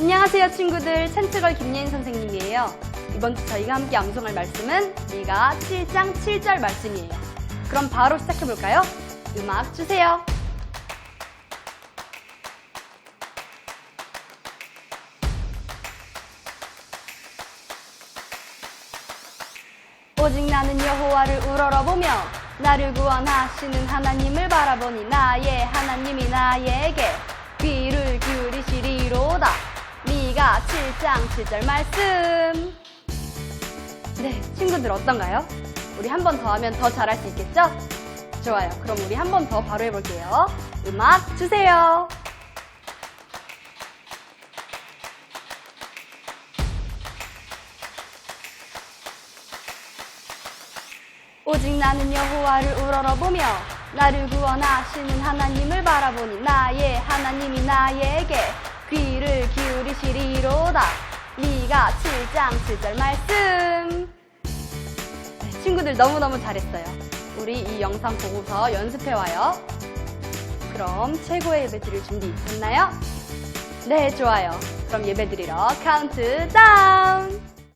안녕하세요 친구들. 찬츠걸 김예인 선생님이에요. 이번 주 저희가 함께 암송할 말씀은 미가 7장 7절 말씀이에요. 그럼 바로 시작해볼까요? 음악 주세요. 오직 나는 여호와를 우러러보며 나를 구원하시는 하나님을 바라보니 나의 하나님이 나에게 귀를 기울이시리 로다 미가 7장 7절 말씀 네 친구들 어떤가요? 우리 한 번 더 하면 더 잘할 수 있겠죠? 좋아요 그럼 우리 한 번 더 바로 해볼게요 음악 주세요 오직 나는 여호와를 우러러보며 나를 구원하시는 하나님을 바라보니 나의 하나님이 나에게 귀를 기울이시리로다. 미가 7장 7절 말씀. 네, 친구들 너무너무 잘했어요. 우리 이 영상 보고서 연습해와요. 그럼 최고의 예배 드릴 준비 됐나요? 네 좋아요. 그럼 예배 드리러 카운트 다운